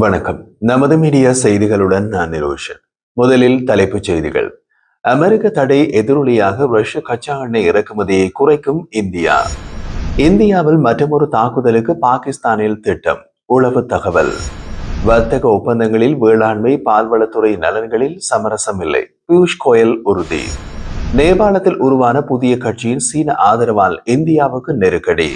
வணக்கம். நமது மீடியா செய்திகளுடன் நான் நிரோஷன். முதலில் தலைப்புச் செய்திகள். அமெரிக்க தடை எதிரொலியாக ரஷ்ய கச்சா எண்ணெய் இறக்குமதியை குறைக்கும் இந்தியா. இந்தியாவில் மற்றொரு தாக்குதலுக்கு பாகிஸ்தானில் திட்டம் உளவு தகவல். வர்த்தக ஒப்பந்தங்களில் வேளாண்மை பால்வளத்துறை நலன்களில் சமரசம் இல்லை பியூஷ் கோயல் உறுதி. நேபாளத்தில் உருவான புதிய கட்சியின் சீன ஆதரவால் இந்தியாவுக்கு நெருக்கடி.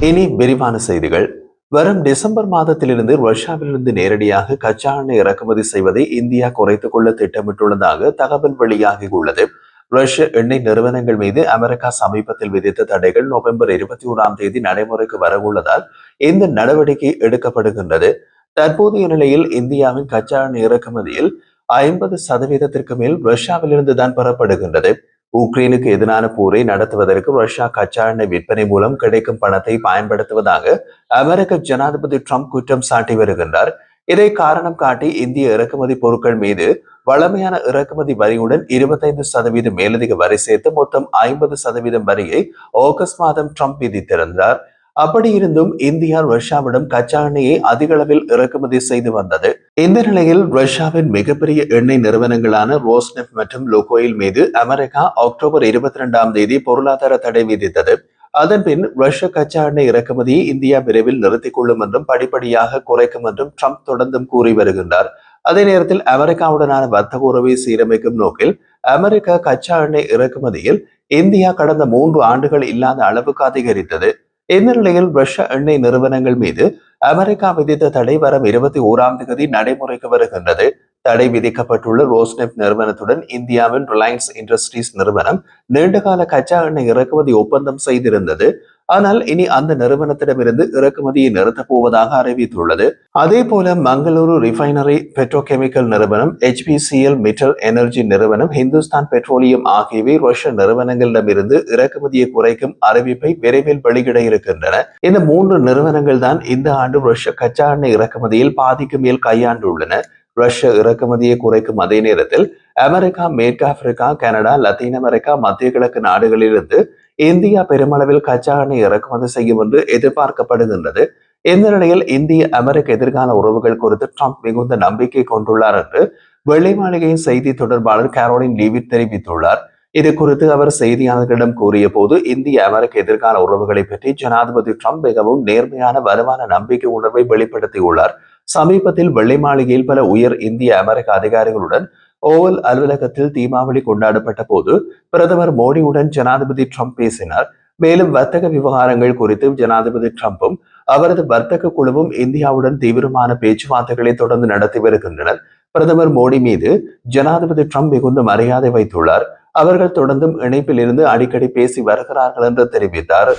இனி விரிவான செய்திகள். வரும் டிசம்பர் மாதத்திலிருந்து ரஷ்யாவிலிருந்து நேரடியாக கச்சா எண்ணெய் இறக்குமதி செய்வதை இந்தியா குறைத்துக் கொள்ள திட்டமிட்டுள்ளதாக தகவல் வெளியாகியுள்ளது ரஷ்ய எண்ணெய் நிறுவனங்கள் மீது அமெரிக்கா சமீபத்தில் விதித்த தடைகள் நவம்பர் இருபத்தி ஓராம் தேதி நடைமுறைக்கு வரவுள்ளதால் இந்த நடவடிக்கை எடுக்கப்படுகின்றது. தற்போதைய நிலையில் இந்தியாவின் கச்சா எண்ணெய் இறக்குமதியில் ஐம்பது சதவீதத்திற்கு மேல் ரஷ்யாவிலிருந்து தான் பெறப்படுகின்றது. உக்ரைனுக்கு எதிரான போரை நடத்துவதற்கு ரஷ்யா கச்சா எண்ணெய் விற்பனை மூலம் கிடைக்கும் பணத்தை பயன்படுத்துவதாக அமெரிக்க ஜனாதிபதி ட்ரம்ப் குற்றம் சாட்டி வருகின்றார். இதை காரணம் காட்டி இந்திய இறக்குமதி பொருட்கள் மீது வளமையான இறக்குமதி வரியுடன் இருபத்தைந்து சதவீதம் மேலதிக வரி சேர்த்து மொத்தம் ஐம்பது சதவீதம் வரியை ஆகஸ்ட் மாதம் ட்ரம்ப் விதித்திருந்தார். அப்படி இருந்தும் இந்தியா ரஷ்யாவிடம் கச்சா எண்ணெயை அதிக அளவில் இறக்குமதி செய்து வந்தது. இந்த நிலையில் ரஷ்யாவின் மிகப்பெரிய எண்ணெய் நிறுவனங்களான ரோஸ்னெஃப் மற்றும் லோகோயில் மீது அமெரிக்கா அக்டோபர் இருபத்தி இரண்டாம் தேதி பொருளாதார தடை விதித்தது. அதன்பின் ரஷ்ய கச்சா எண்ணெய் இறக்குமதியை இந்தியா விரைவில் நிறுத்திக் கொள்ளும் என்றும் படிப்படியாக குறைக்கும் என்றும் ட்ரம்ப் தொடர்ந்தும் கூறி வருகின்றார். அதே நேரத்தில் அமெரிக்காவுடனான வர்த்தக உறவை சீரமைக்கும் நோக்கில் அமெரிக்கா கச்சா எண்ணெய் இறக்குமதியில் இந்தியா கடந்த மூன்று ஆண்டுகள் இல்லாத அளவுக்கு அதிகரித்தது. இந்த நிலையில் ரஷ்ய எண்ணெய் நிறுவனங்கள் மீது அமெரிக்கா விதித்த தடை வரும் இருபத்தி ஓராம் தேதி நடைமுறைக்கு வருகின்றது. தடை விதிக்கப்பட்டுள்ள ரோஸ்னெப் நிறுவனத்துடன் இந்தியாவின் ரிலையன்ஸ் இண்டஸ்ட்ரீஸ் நிறுவனம் நீண்டகால கச்சா எண்ணெய் இறக்குமதி ஒப்பந்தம் செய்திருந்தது. ஆனால் இனி அந்த நிறுவனத்திடமிருந்து இறக்குமதியை நிறுத்தப் போவதாக அறிவித்துள்ளது. அதே போல மங்களூரு ரிஃபைனரி பெட்ரோகெமிக்கல் நிறுவனம் ஹெச்பிசிஎல் மிட்டல் எனர்ஜி நிறுவனம் ஹிந்துஸ்தான் பெட்ரோலியம் ஆகியவை ரஷ்ய நிறுவனங்களிடமிருந்து இறக்குமதியை குறைக்கும் அறிவிப்பை விரைவில் வெளியிட இருக்கின்றன. இந்த மூன்று நிறுவனங்கள் தான் இந்த ஆண்டு ரஷ்ய கச்சா எண்ணெய் இறக்குமதியில் பாதிக்கு மேல் கையாண்டுள்ளன. ரஷ்ய இறக்குமதியை குறைக்கும் அதே நேரத்தில் அமெரிக்கா மேற்கு ஆப்பிரிக்கா கனடா லத்தீன் அமெரிக்கா மத்திய கிழக்கு நாடுகளிலிருந்து இந்தியா பெருமளவில் கச்சா எண்ணெய் இறக்குமதி செய்யும் என்று எதிர்பார்க்கப்படுகின்றது. இந்த நிலையில் இந்திய அமெரிக்க எதிர்கால உறவுகள் குறித்து ட்ரம்ப் மிகுந்த நம்பிக்கை கொண்டுள்ளார் என்று வெள்ளை மாளிகையின் செய்தி தொடர்பாளர் கேரோலின் லீவிட் தெரிவித்துள்ளார். இது குறித்து அவர் செய்தியாளர்களிடம் கூறிய போது இந்திய அமெரிக்க எதிர்கால உறவுகளை பற்றி ஜனாதிபதி ட்ரம்ப் மிகவும் நேர்மையான வலுவான நம்பிக்கை உணர்வை வெளிப்படுத்தியுள்ளார். சமீபத்தில் வெள்ளை மாளிகையில் பல உயர் இந்திய அமெரிக்க அதிகாரிகளுடன் ஓவல் அலுவலகத்தில் தீபாவளி கொண்டாடப்பட்ட போது பிரதமர் மோடியுடன் ஜனாதிபதி ட்ரம்ப் பேசினார். மேலும் வர்த்தக விவகாரங்கள் குறித்து ஜனாதிபதி ட்ரம்ப்பும் அவரது வர்த்தக குழுவும் இந்தியாவுடன் தீவிரமான பேச்சுவார்த்தைகளை தொடர்ந்து நடத்தி வருகின்றனர். பிரதமர் மோடி மீது ஜனாதிபதி ட்ரம்ப் மிகுந்த மரியாதை வைத்துள்ளார். அவர்கள் தொடர்ந்தும் இணைப்பில் இருந்து அடிக்கடி பேசி வருகிறார்கள் என்று தெரிவித்தார்.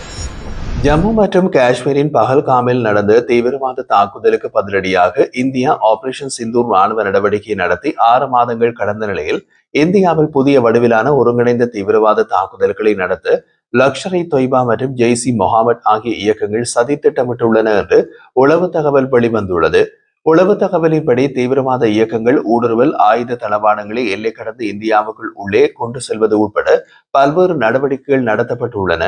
ஜம்மு மற்றும் காஷ்மீரின் பகல்காமில் நடந்த தீவிரவாத தாக்குதலுக்கு பதிலடியாக இந்தியா ஆபரேஷன் சிந்தூர் ராணுவ நடவடிக்கை நடத்தி ஆறு மாதங்கள் கடந்த நிலையில் இந்தியாவில் புதிய வடிவிலான ஒருங்கிணைந்த தீவிரவாத தாக்குதல்களை நடத்த லக்ஷர் இ தொய்பா மற்றும் ஜெய்சி முகமது ஆகிய இயக்கங்கள் சதி திட்டமிட்டுள்ளன என்று உளவு தகவல் வெளிவந்துள்ளது. உளவு தகவலின்படி தீவிரவாத இயக்கங்கள் ஊடுருவல் ஆயுத தளவாடங்களை எல்லை கடந்து இந்தியாவுக்குள் உள்ளே கொண்டு செல்வது உட்பட பல்வேறு நடவடிக்கைகள் நடத்தப்பட்டுள்ளன.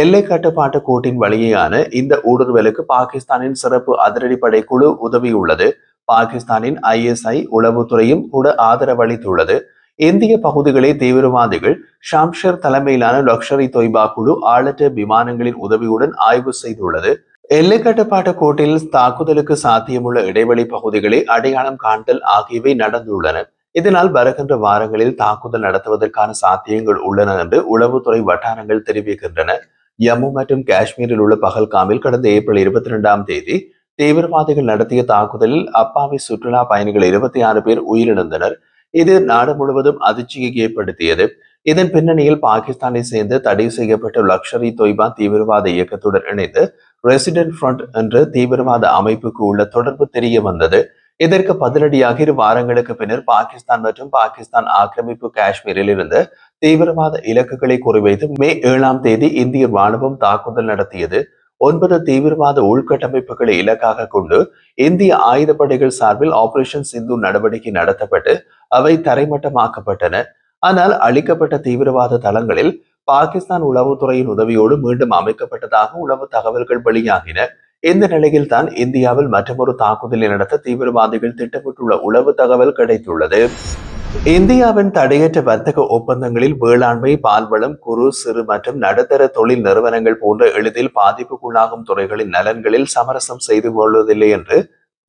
எல்லை கட்டுப்பாட்டு கோட்டின் வழியேயான இந்த ஊடுருவலுக்கு பாகிஸ்தானின் சிறப்பு அதிரடிப்படை குழு உதவியுள்ளது. பாகிஸ்தானின் ஐஎஸ்ஐ உளவுத்துறையும் கூட ஆதரவளித்துள்ளது. இந்திய பகுதிகளை தீவிரவாதிகள் ஷாம்ஷர் தலைமையிலான லக்ஷரி தொய்பா குழு ஆளற்ற விமானங்களின் உதவியுடன் ஆய்வு செய்துள்ளது. எல்லை கட்டுப்பாட்டு கோட்டில் தாக்குதலுக்கு சாத்தியமுள்ள இடைவெளி பகுதிகளை அடையாளம் காண்டல் ஆகியவை நடந்துள்ளன. இதனால் வருகின்ற வாரங்களில் தாக்குதல் நடத்துவதற்கான சாத்தியங்கள் உள்ளன என்று உளவுத்துறை வட்டாரங்கள் தெரிவிக்கின்றன. ஜம்மு மற்றும் காஷ்மீரில் உள்ள பகல்காமில் கடந்த ஏப்ரல் இருபத்தி இரண்டாம் தேதி தீவிரவாதிகள் நடத்திய தாக்குதலில் அப்பாவி சுற்றுலா பயணிகள் இருபத்தி ஆறு பேர் உயிரிழந்தனர் இது நாடு முழுவதும் அதிர்ச்சியை ஏற்படுத்தியது இதன் பின்னணியில் பாகிஸ்தானை சேர்ந்து தடை செய்யப்பட்ட லக்ஷரி தொய்பா தீவிரவாத இயக்கத்துடன் இணைந்து ரெசிடென்ட் ஃப்ரண்ட் என்ற தீவிரவாத அமைப்புக்கு உள்ள தொடர்பு தெரிய வந்தது இதற்கு பதிலடியாக இரு வாரங்களுக்கு பின்னர் பாகிஸ்தான் மற்றும் பாகிஸ்தான் ஆக்கிரமிப்பு காஷ்மீரில் இருந்து தீவிரவாத இலக்குகளை குறிவைத்து மே ஏழாம் தேதி இந்திய ராணுவம் தாக்குதல் நடத்தியது. ஒன்பது தீவிரவாத உள்கட்டமைப்புகளை இலக்காக கொண்டு இந்திய ஆயுதப்படைகள் சார்பில் ஆபரேஷன் சிந்து நடவடிக்கை நடத்தப்பட்டு அவை தரைமட்டமாக்கப்பட்டன. ஆனால் அளிக்கப்பட்ட தீவிரவாத தளங்களில் பாகிஸ்தான் உளவுத்துறையின் உதவியோடு மீண்டும் அமைக்கப்பட்டதாக உளவு தகவல்கள் வெளியாகின. இந்த நிலையில் தான் இந்தியாவில் மற்றொரு தாக்குதலை நடத்த தீவிரவாதிகள் திட்டமிட்டுள்ள உளவு தகவல் கிடைத்துள்ளது. இந்தியாவின் தடையற்ற வர்த்தக ஒப்பந்தங்களில் வேளாண்மை பால்வளம் குறு சிறு மற்றும் நடுத்தர தொழில் நிறுவனங்கள் போன்ற எளிதில் பாதிப்புக்குள்ளாகும் துறைகளின் நலன்களில் சமரசம் செய்து கொள்வதில்லை என்று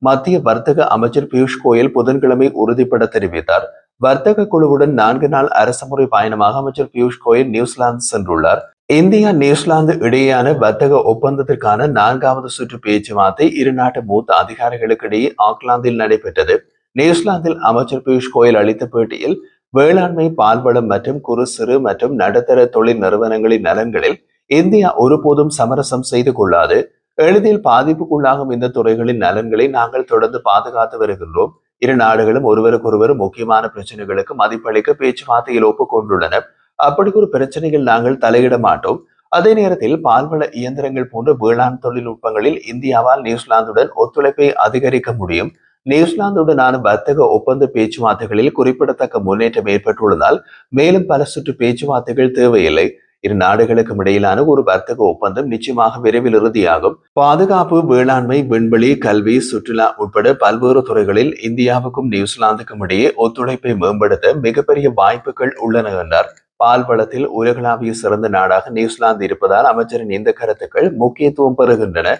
மத்திய வர்த்தக அமைச்சர் பியூஷ் கோயல் புதன்கிழமை உறுதிப்பட தெரிவித்தார். வர்த்தக குழுவுடன் நான்கு நாள் அரசுமுறை பயணமாக அமைச்சர் பியூஷ் கோயல் நியூசிலாந்து சென்றுள்ளார். இந்தியா நியூசிலாந்து இடையேயான வர்த்தக ஒப்பந்தத்திற்கான நான்காவது சுற்று பேச்சுவார்த்தை இருநாட்டு மூத்த அதிகாரிகளுக்கிடையே ஆக்லாந்தில் நடைபெற்றது. நியூசிலாந்தில் அமைச்சர் பியூஷ் கோயல் அளித்த பேட்டியில் வேளாண்மை பால்வளம் மற்றும் குறு சிறு மற்றும் நடுத்தர தொழில் நிறுவனங்களின் நலன்களில் இந்தியா ஒருபோதும் சமரசம் செய்து கொள்ளாது. எளிதில் பாதிப்புக்குள்ளாகும் இந்த துறைகளின் நலன்களை நாங்கள் தொடர்ந்து பாதுகாத்து வருகின்றோம். இரு நாடுகளும் ஒருவருக்கொருவர் முக்கியமான பிரச்சனைகளுக்கு மதிப்பளிக்க பேச்சுவார்த்தையில் ஒப்புக்கொண்டுள்ளன. அப்படி ஒரு பிரச்சனையில் நாங்கள் தலையிட மாட்டோம். அதே நேரத்தில் பால்வள இயந்திரங்கள் போன்ற வேளாண் தொழில்நுட்பங்களில் இந்தியாவால் நியூசிலாந்துடன் ஒத்துழைப்பை அதிகரிக்க முடியும். நியூசிலாந்துடனான வர்த்தக ஒப்பந்த பேச்சுவார்த்தைகளில் குறிப்பிடத்தக்க முன்னேற்றம் ஏற்பட்டுள்ளதால் மேலும் பல சுற்று பேச்சுவார்த்தைகள் தேவையில்லை. இரு நாடுகளுக்கும் இடையிலான ஒரு வர்த்தக ஒப்பந்தம் நிச்சயமாக விரைவில் இறுதியாகும். பாதுகாப்பு வேளாண்மை விண்வெளி கல்வி சுற்றுலா உட்பட பல்வேறு துறைகளில் இந்தியாவுக்கும் நியூசிலாந்துக்கும் இடையே ஒத்துழைப்பை மேம்படுத்த மிகப்பெரிய வாய்ப்புகள் உள்ளன என்றார். பால் வளத்தில் உலகளாவிய சிறந்த நாடாக நியூசிலாந்து இருப்பதால் அமைச்சரின் இந்த கருத்துக்கள் முக்கியத்துவம் பெறுகின்றன.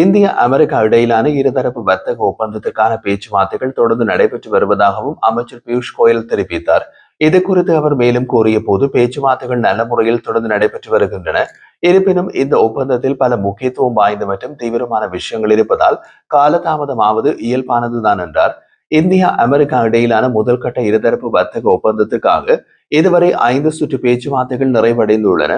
இந்திய அமெரிக்கா இடையிலான இருதரப்பு வர்த்தக ஒப்பந்தத்துக்கான பேச்சுவார்த்தைகள் தொடர்ந்து நடைபெற்று வருவதாகவும் அமைச்சர் பியூஷ் கோயல் தெரிவித்தார். இது குறித்து அவர் மேலும் கூறிய போது பேச்சுவார்த்தைகள் நல்ல முறையில் தொடர்ந்து நடைபெற்று வருகின்றன. இருப்பினும் இந்த ஒப்பந்தத்தில் பல முக்கியத்துவம் வாய்ந்த மற்றும் தீவிரமான விஷயங்கள் இருப்பதால் காலதாமதமாவது இயல்பானதுதான் என்றார். இந்தியா அமெரிக்கா இடையிலான முதல்கட்ட இருதரப்பு வர்த்தக ஒப்பந்தத்துக்காக இதுவரை ஐந்து சுற்று பேச்சுவார்த்தைகள் நிறைவடைந்துள்ளன.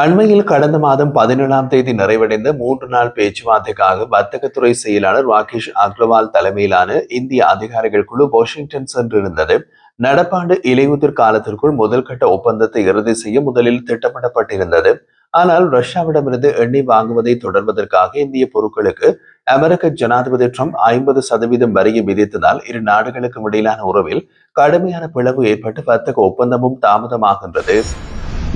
அண்மையில் கடந்த மாதம் பதினேழாம் தேதி நிறைவடைந்த மூன்று நாள் பேச்சுவார்த்தைக்காக வர்த்தகத்துறை செயலாளர் ராகேஷ் அக்ரவால் தலைமையிலான இந்திய அதிகாரிகள் குழு வாஷிங்டன் சென்றிருந்தது. நடப்பாண்டு இலையுதிர் காலத்திற்குள் முதல் கட்ட ஒப்பந்தத்தை இறுதி செய்ய முதலில் திட்டமிடப்பட்டிருந்தது. ஆனால் ரஷ்யாவிடமிருந்து எண்ணெய் வாங்குவதை தொடர்வதற்காக இந்திய பொருட்களுக்கு அமெரிக்க ஜனாதிபதி ட்ரம்ப் ஐம்பது சதவீதம் வரியை விதித்ததால் இரு நாடுகளுக்கும் இடையிலான உறவில் கடுமையான பிளவு ஏற்பட்டு வர்த்தக ஒப்பந்தமும் தாமதமாகின்றது.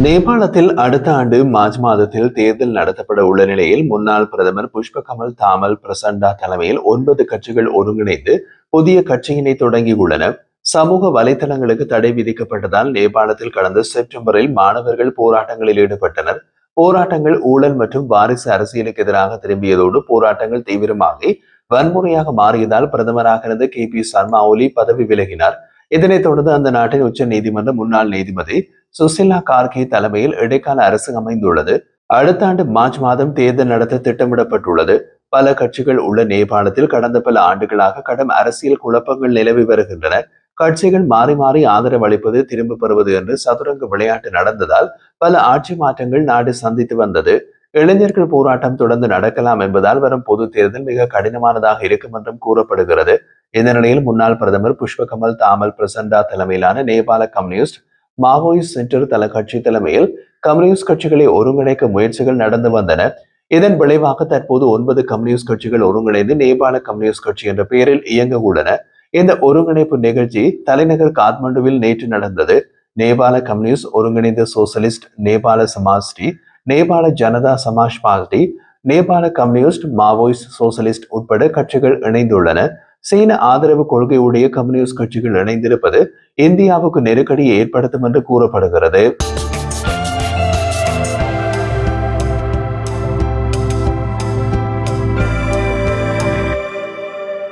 நேபாளத்தில் அடுத்த ஆண்டு மார்ச் மாதத்தில் தேர்தல் நடத்தப்பட உள்ள நிலையில் முன்னாள் பிரதமர் புஷ்ப கமல் தாமல் பிரசண்டா தலைமையில் ஒன்பது கட்சிகள் ஒருங்கிணைந்து புதிய கட்சியினை தொடங்கியுள்ளன. சமூக வலைதளங்களுக்கு தடை விதிக்கப்பட்டதால் நேபாளத்தில் கடந்த செப்டம்பரில் மாணவர்கள் போராட்டங்களில் ஈடுபட்டனர். போராட்டங்கள் ஊழல் மற்றும் வாரிசு அரசியலுக்கு எதிராக திரும்பியதோடு போராட்டங்கள் தீவிரமாகி வன்முறையாக மாறியதால் பிரதமராக இருந்த கே பி சர்மா ஒலி பதவி விலகினார். இதனைத் தொடர்ந்து அந்த நாட்டின் உச்ச நீதிமன்ற முன்னாள் நீதிபதி சுசிலா கார்கே தலைமையில் இடைக்கால அரசு அமைந்துள்ளது. அடுத்த ஆண்டு மார்ச் மாதம் தேர்தல் நடத்த திட்டமிடப்பட்டுள்ளது. பல கட்சிகள் உள்ள நேபாளத்தில் கடந்த பல ஆண்டுகளாக கடும் அரசியல் குழப்பங்கள் நிலவி வருகின்றன. கட்சிகள் மாறி மாறி ஆதரவு அளிப்பது திரும்ப பெறுவது என்று சதுரங்க விளையாட்டு நடந்ததால் பல ஆட்சி மாற்றங்கள் நாடு சந்தித்து வந்தது. இளைஞர்கள் போராட்டம் தொடர்ந்து நடக்கலாம் என்பதால் வரும் பொது தேர்தல் மிக கடினமானதாக இருக்கும் என்றும் கூறப்படுகிறது. இந்த நிலையில் முன்னாள் பிரதமர் புஷ்பகமல் தாமல் பிரசண்டா தலைமையிலான நேபாள கம்யூனிஸ்ட் மாவோயிஸ்ட் சென்டர் தல கட்சி தலைமையில் கம்யூனிஸ்ட் கட்சிகளை ஒருங்கிணைக்க முயற்சிகள் நடந்து வந்தன. இதன் விளைவாக தற்போது ஒன்பது கம்யூனிஸ்ட் கட்சிகள் ஒருங்கிணைந்து நேபாள கம்யூனிஸ்ட் கட்சி என்ற பெயரில் இயங்க உள்ளன இந்த ஒருங்கிணைப்பு நிகழ்ச்சி தலைநகர் காத்மண்டுவில் நேற்று நடந்தது. நேபாள கம்யூனிஸ்ட் ஒருங்கிணைந்த சோசலிஸ்ட் நேபாள சமாஜ்டி Nepal Janata Samaj party Nepal communist Maoist socialist உட்பட கட்சிகள் இணைந்துள்ளன. சீன ஆதரவு கொள்கையுடைய கம்யூனிஸ்ட் கட்சிகள் இணைந்திருப்பது இந்தியாவுக்கு நெருக்கடியை ஏற்படுத்தும் என்று கூறப்படுகிறது.